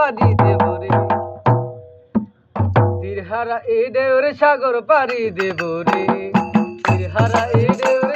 পারি দেব রে। তীরহারা এ দেবরে সাগর পারি দেব রে। তীরহারা এ দেবরে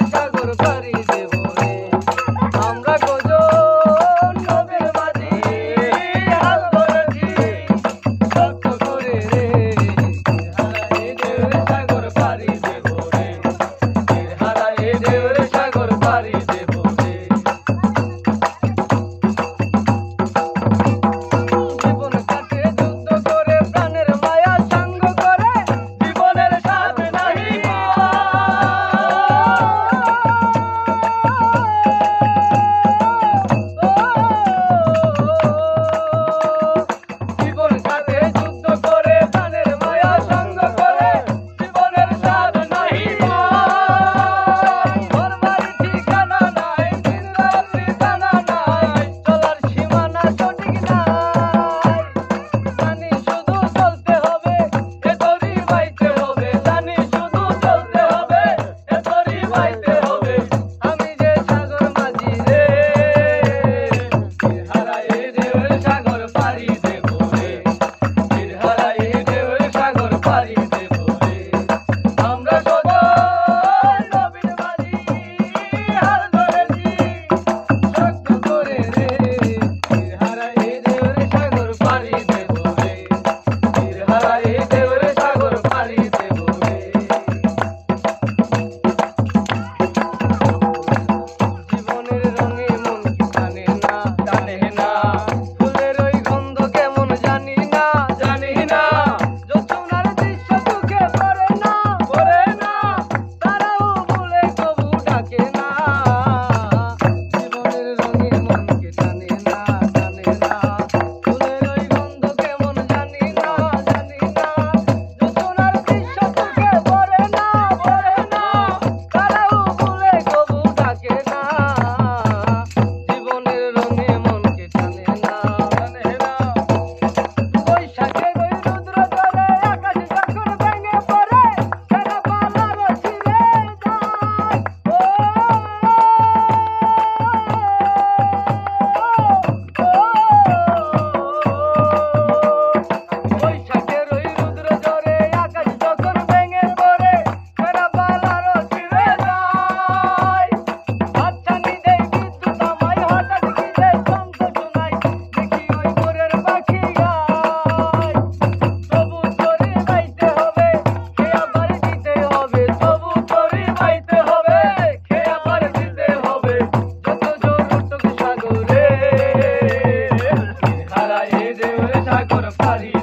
এ দেওয়ার সাগর পারি